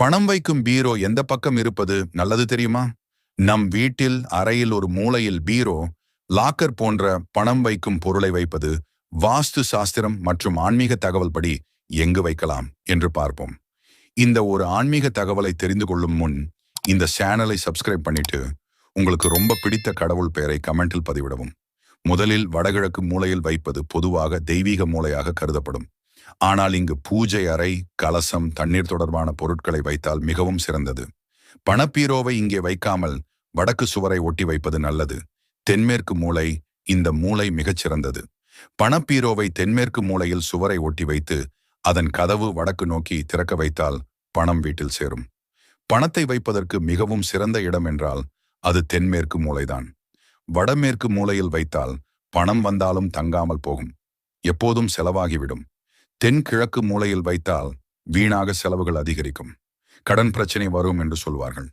பணம் வைக்கும் பீரோ எந்த பக்கம் இருப்பது நல்லது தெரியுமா? நம் வீட்டில் அறையில் ஒரு மூலையில் பீரோ லாக்கர் போன்ற பணம் வைக்கும் பொருளை வைப்பது வாஸ்து சாஸ்திரம் மற்றும் ஆன்மீக தகவல் படி எங்கு வைக்கலாம் என்று பார்ப்போம். இந்த ஒரு ஆன்மீக தகவலை தெரிந்து கொள்ளும் முன் இந்த சேனலை சப்ஸ்கிரைப் பண்ணிட்டு உங்களுக்கு ரொம்ப பிடித்த கடவுள் பெயரை கமெண்டில் பதிவிடவும். முதலில் வடகிழக்கு மூலையில் வைப்பது பொதுவாக தெய்வீக மூலையாக கருதப்படும். ஆனால் இங்கு பூஜை அறை கலசம் தண்ணீர் தொடர்பான பொருட்களை வைத்தால் மிகவும் சிறந்தது. பணப்பீரோவை இங்கே வைக்காமல் வடக்கு சுவரை ஒட்டி வைப்பது நல்லது. தென்மேற்கு மூளை இந்த மூளை மிகச் சிறந்தது. பணப்பீரோவை தென்மேற்கு மூலையில் சுவரை ஒட்டி வைத்து அதன் கதவு வடக்கு நோக்கி திறக்க வைத்தால் பணம் வீட்டில் சேரும். பணத்தை வைப்பதற்கு மிகவும் சிறந்த இடம் என்றால் அது தென்மேற்கு மூளைதான் வடமேற்கு மூலையில் வைத்தால் பணம் வந்தாலும் தங்காமல் போகும். எப்போதும் செலவாகிவிடும். தென்கிழக்கு மூலையில் வைத்தால் வீணாக செலவுகள் அதிகரிக்கும். கடன் பிரச்சனை வரும் என்று சொல்வார்கள்.